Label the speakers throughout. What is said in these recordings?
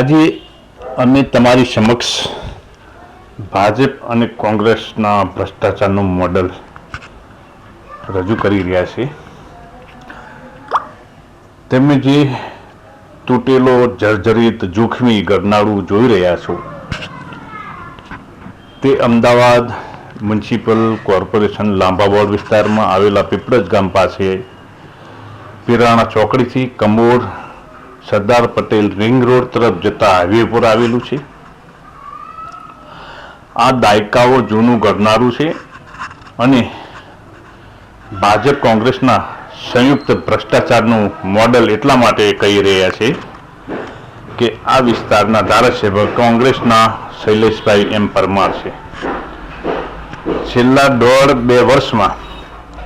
Speaker 1: આજે અમે તમારી સમક્ષ ભાજપ અને કોંગ્રેસના ભ્રષ્ટાચારનું મોડલ રજૂ કરી રહ્યા છે તમે જે તૂટેલો, જર્જરિત, જોખમી ગરનાળું જોઈ રહ્યા છો, તે અમદાવાદ મ્યુનિસિપલ કોર્પોરેશન લાંબાવાડ વિસ્તારમાં આવેલા પીપળજ ગામ પાસે પિરાણા ચોકડીથી commode Sardar Patel ring road તરફ જતા હાઈવે પર આવેલું છે. આ દાયકાઓ જૂનું ગરનારું છે અને ભાજપ કોંગ્રેસના સંયુક્ત ભ્રષ્ટાચારનું મોડલ એટલા માટે કહી રહ્યા છે કે આ વિસ્તારના ધારાસભ્ય કોંગ્રેસના શૈલેષભાઈ એમ પરમાર છે. છેલ્લા દોઢ બે વર્ષમાં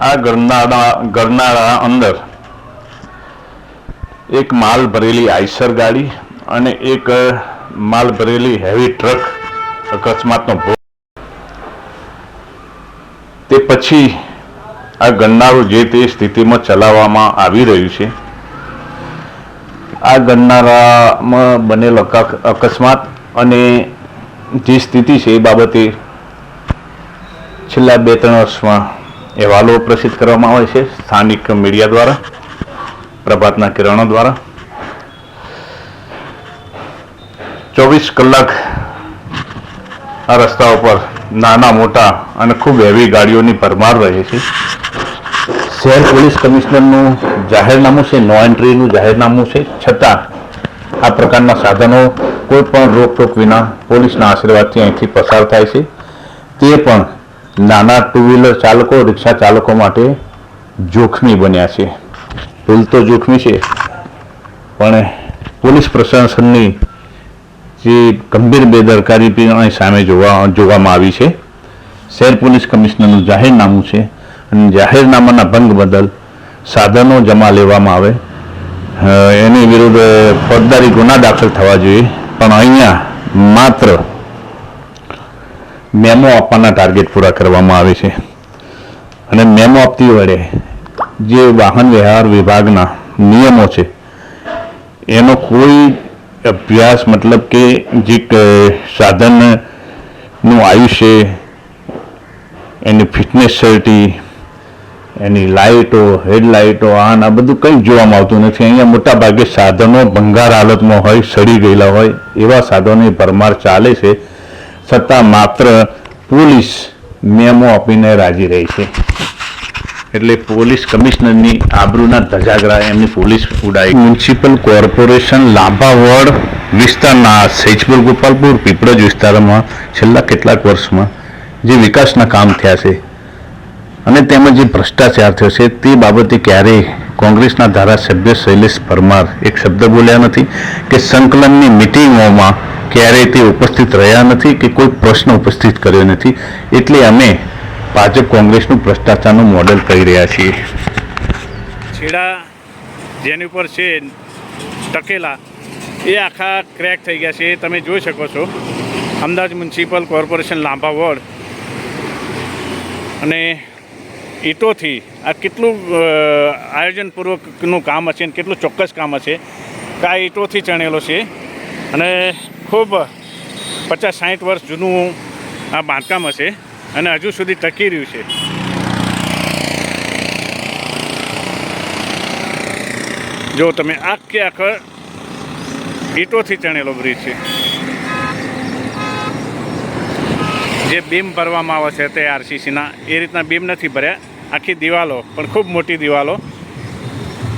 Speaker 1: આ ગરનાળા ગરનાળા અંદર એક માલ ભરેલી આઈસર ગાડી અને એક માલ ભરેલી હેવી ટ્રક અકસ્માતનો ભોગ. તે પછી આ ગણનારું જે તે સ્થિતિમાં ચલાવવામાં આવી રહ્યું છે. આ ગણનારામાં બનેલો અક- અકસ્માત અને જે સ્થિતિ છે એ બાબતે છેલ્લા બે ત્રણ વર્ષમાં અહેવાલો પ્રસિદ્ધ કરવામાં આવે છે. સ્થાનિક મીડિયા દ્વારા પ્રભાતના કિરણો દ્વારા. ચોવીસ કલાક આ રસ્તા ઉપર નાના, મોટા અને ખૂબ હેવી ગાડીઓની ભરમાર રહે છે. શહેર પોલીસ કમિશનરનું જાહેરનામું છે, નો એન્ટ્રીનું જાહેરનામું છે. છતાં આ પ્રકારના સાધનો કોઈ પણ રોકટોક વિના પોલીસના આશીર્વાદથી અહીંથી પસાર થાય છે. તે પણ નાના ટુ વ્હીલર ચાલકો, રિક્ષા ચાલકો માટે જોખમી બન્યા છે. ભૂલ તો જોખમી છે. પણ પોલીસ પ્રશાસનની જે ગંભીર બેદરકારી પણ સામે જોવા, જોવામાં આવી છે. શહેર પોલીસ કમિશનરનું જાહેરનામું છે અને જાહેરનામાના ભંગ બદલ સાધનો જમા લેવામાં આવે. એની વિરુદ્ધ ફોજદારી ગુના દાખલ થવા જોઈએ. પણ અહીંયા માત્ર મેમો આપવાના ટાર્ગેટ પૂરા કરવામાં આવે છે. અને મેમો આપતી વડે જે વાહન વ્યવહાર વિભાગના નિયમો છે, એનો કોઈ અભ્યાસ મતલબ કે જે સાધનનું આયુષ્ય, એની ફિટનેસ સર્ટી એની લાઇટો હેડલાઇટો આ ને આ બધું કંઈ જોવામાં આવતું નથી. અહીંયા મોટા ભાગે સાધનો ભંગાર હાલતમાં હોય, સડી ગયેલા હોય, એવા સાધનોની ભરમાર ચાલે છે. છતાં માત્ર પોલીસ મેમો આપીને રાજી રહી છે. એટલે પોલીસ કમિશનરની આબરૂના ધજાગરા એમની પોલીસ ઉડાઈ. મ્યુનિસિપલ કોર્પોરેશન લાંભાવડ વિસ્તારના સૈજપુર, ગોપાલપુર પીપળજ વિસ્તારમાં છેલ્લા કેટલાક વર્ષમાં જે વિકાસના કામ થયા છે અને તેમાં જે ભ્રષ્ટાચાર થયો છે તે બાબતે ક્યારેય કોંગ્રેસના ધારાસભ્ય શૈલેષ પરમાર એક શબ્દ બોલ્યા નથી કે સંકલનની મિટિંગોમાં ક્યારેય તે ઉપસ્થિત રહ્યા નથી કે કોઈ પ્રશ્ન ઉપસ્થિત કર્યો નથી. એટલે અમે ભાજપ કોંગ્રેસનું ભ્રષ્ટાચારનું મોડેલ કહી રહ્યા છીએ.
Speaker 2: છેડા જેની ઉપર છે, ટકેલા, એ આખા ક્રેક થઈ ગયા છે. એ તમે જોઈ શકો છો, Ahmedabad municipal corporation Lambha ward અને ઈંટોથી આ કેટલું આયોજનપૂર્વકનું કામ હશે અને કેટલું ચોક્કસ કામ હશે આ ઈંટોથી ચણેલો છે. અને ખૂબ પચાસ સાઠ વર્ષ જૂનું આ બાંધકામ હશે. અને હજુ સુધી ટકી રહ્યું છે. જો તમે આખે આખો ઈંટોથી ચણેલો બ્રિજ છે. જે બીમ ભરવામાં આવે છે તે આરસીસીના, એ રીતના બીમ નથી ભર્યા. આખી દિવાલો, પણ ખૂબ મોટી દિવાલો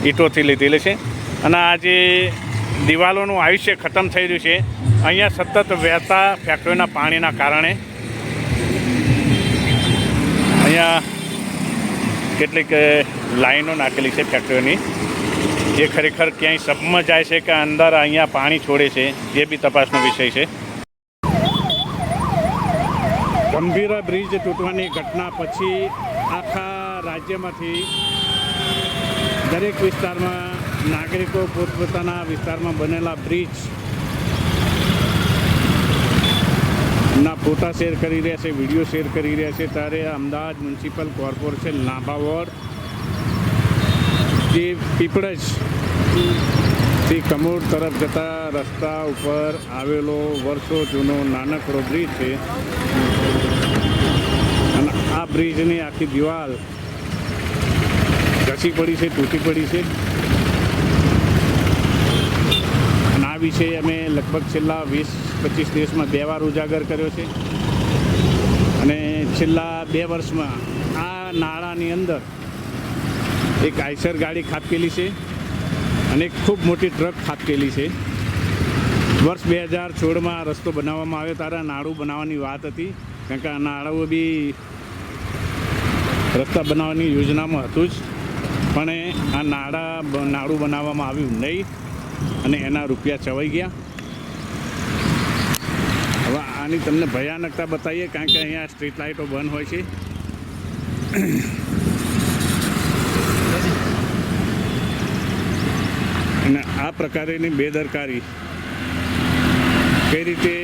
Speaker 2: ઈંટોથી લીધેલી છે. અને આ જે દિવાલોનું આયુષ્ય ખતમ થઈ રહ્યું છે, અહીંયા સતત વહેતા ફેક્ટરીના પાણીના કારણે અહીંયા કેટલીક લાઈનો નાખેલી છે ફેક્ટરીઓની. જે ખરેખર ક્યાંય સબમાં જાય છે કે અંદર અહીંયા પાણી છોડે છે એ બી તપાસનો વિષય છે. ગંભીર બ્રિજ તૂટવાની ઘટના પછી આખા રાજ્યમાંથી દરેક વિસ્તારમાં નાગરિકો પોતપોતાના વિસ્તારમાં બનેલા બ્રિજ ના ફોટા શેર કરી રહ્યા છે, વીડિયો શેર કરી રહ્યા છે. ત્યારે Ahmedabad municipal corporation Lambha ward જે પીપળજ તે કમોડ તરફ જતા રસ્તા ઉપર આવેલો વર્ષો જૂનો નાનકડો બ્રિજ છે. અને આ બ્રિજની આખી દિવાલ ઘસી પડી છે, તૂટી પડી છે અને આ વિશે અમે લગભગ છેલ્લા વીસ, પચીસ દિવસમાં બે વાર ઉજાગર કર્યો છે. અને છેલ્લા બે વર્ષમાં આ નાળાની અંદર એક આઈસર ગાડી ખાપકેલી છે અને ખૂબ મોટી ટ્રક ખાપકેલી છે. વર્ષ બે હજાર સોળમાં રસ્તો બનાવવામાં આવ્યો. ત્યારે નાળું બનાવવાની વાત હતી. કારણ કે આ નાળું બી રસ્તા બનાવવાની યોજનામાં હતું જ. પણ આ નાળા નાળું બનાવવામાં આવ્યું નહીં. અને એના રૂપિયા ચવાઈ ગયા. હવે આની તમને ભયાનકતા બતાવીએ કારણ કે અહીંયા સ્ટ્રીટ લાઇટો બંધ હોય છે. અને આ પ્રકારેની બેદરકારી કઈ રીતે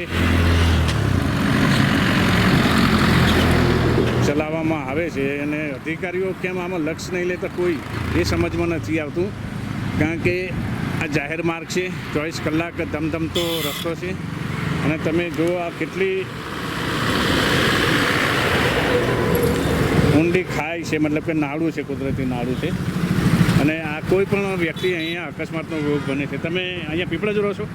Speaker 2: ચલાવવામાં આવે છે અને અધિકારીઓ કેમ આમાં લક્ષ નહીં લેતા કોઈ, એ સમજમાં નથી આવતું. કારણ કે આ જાહેર માર્ગ છે. ચોવીસ કલાક ધમધમતો રસ્તો છે. અને તમે જુઓ આ કેટલી ઊંડી ખાઈ છે. મતલબ કે નાળું છે કુદરતી નાળું છે. અને આ કોઈ પણ વ્યક્તિ અહીંયા અકસ્માતનો ભોગ બને છે. તમે અહીંયા પીપળા જ રહો છો?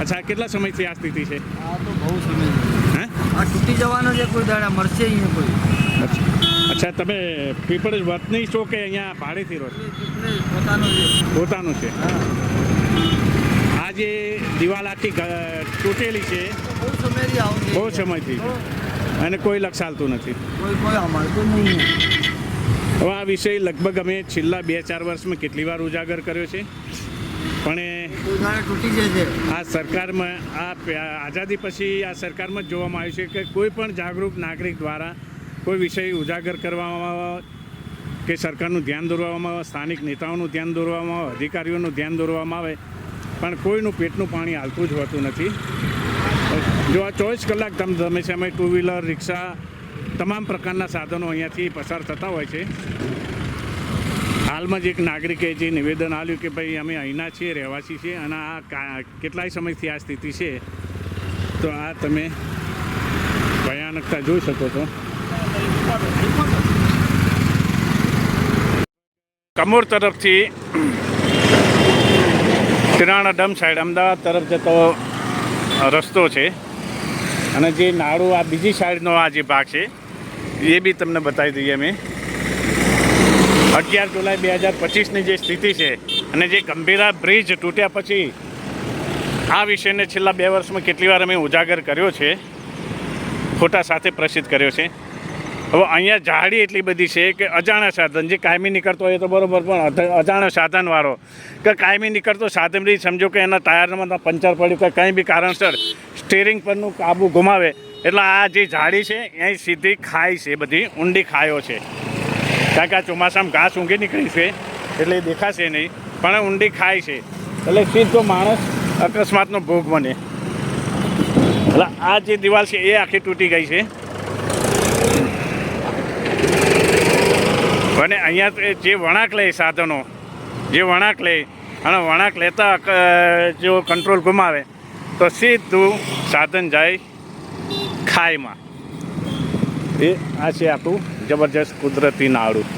Speaker 2: અચ્છા કેટલા સમયથી આ સ્થિતિ છે?
Speaker 3: આ તો બહુ સમય
Speaker 2: હે?
Speaker 3: આ તૂટી જવાનો છે કોઈ દાડા મળશે અહીંયા કોઈ.
Speaker 2: અચ્છા. તમે પીપળ જ વતની છો કે અહીંયા ભાડેથી રહો છો?
Speaker 3: પોતાનો છે.
Speaker 2: આ જે દિવાલ આખી તૂટેલી છે
Speaker 3: બહુ સમયથી.
Speaker 2: અને કોઈ લક્ષ ચાલતું નથી હવે આ વિષય લગભગ અમે છેલ્લા બે ચાર વર્ષમાં કેટલી વાર ઉજાગર કર્યો છે. પણ આ સરકારમાં આ આઝાદી પછી આ સરકારમાં જ જોવામાં આવ્યું છે કે કોઈ પણ જાગૃત નાગરિક દ્વારા કોઈ વિષય ઉજાગર કરવામાં કે સરકારનું ધ્યાન દોરવામાં આવે, સ્થાનિક નેતાઓનું ધ્યાન દોરવામાં આવે, અધિકારીઓનું ધ્યાન દોરવામાં આવે, પણ કોઈનું પેટનું પાણી હાલતું જ હોતું નથી. જો આ ચોવીસ કલાક તમે તમે અમે ટુ વ્હીલર રિક્ષા, તમામ પ્રકારના સાધનો અહીંયાથી પસાર થતા હોય છે. હાલમાં જ એક નાગરિકે જે નિવેદન આપ્યું કે ભાઈ, અમે અહીંના છીએ, રહેવાસી છીએ, અને આ કેટલાય સમયથી આ સ્થિતિ છે, તો આ તમે ભયાનકતા જોઈ શકો છો. કમોર તરફથી કિરાણા ડમ સાઈડ અમદાવાદ તરફ જતો રસ્તો છે. અને જે નાળું આ બીજી સાઈડનો આ જે ભાગ છે, એ બી તમને બતાવી દઈએ અમે. અગિયાર જુલાઈ બે હજાર પચીસની જે સ્થિતિ છે અને જે ગંભીરા બ્રિજ તૂટ્યા પછી આ વિષયને છેલ્લા બે વર્ષમાં કેટલી વાર અમે ઉજાગર કર્યો છે ફોટા સાથે પ્રસિદ્ધ કર્યો છે. હવે અહીંયા ઝાડી એટલી બધી છે કે અજાણ્યા સાધન, જે કાયમી નીકળતો હોય તો બરોબર, પણ અજાણ્યા સાધનવાળો. કે કાયમી નીકળતો સાધન બી સમજો કે એના ટાયરમાં પંચર પડ્યું કે કંઈ બી કારણસર સ્ટેરિંગ પરનું કાબુ ગુમાવે. એટલે આ જે ઝાડી છે અહીં સીધી ખાઈ છે, બધી ઊંડી ખાયો છે. કારણ કે આ ચોમાસામાં ઘાસ ઊંઘી નીકળી છે, એટલે એ દેખાશે નહીં, પણ ઊંડી ખાય છે. એટલે સીધો માણસ અકસ્માતનો ભોગ બને. એટલે આ જે દિવાલ છે, એ આખી તૂટી ગઈ છે. અને અહીંયા જે વળાંક લે સાધનો, જે વળાંક લે, અને વળાંક લેતા જો કંટ્રોલ ગુમાવે, તો સીધું સાધન જાય ખાઈમાં. એ આ છે આપણું જબરજસ્ત કુદરતી નાળું.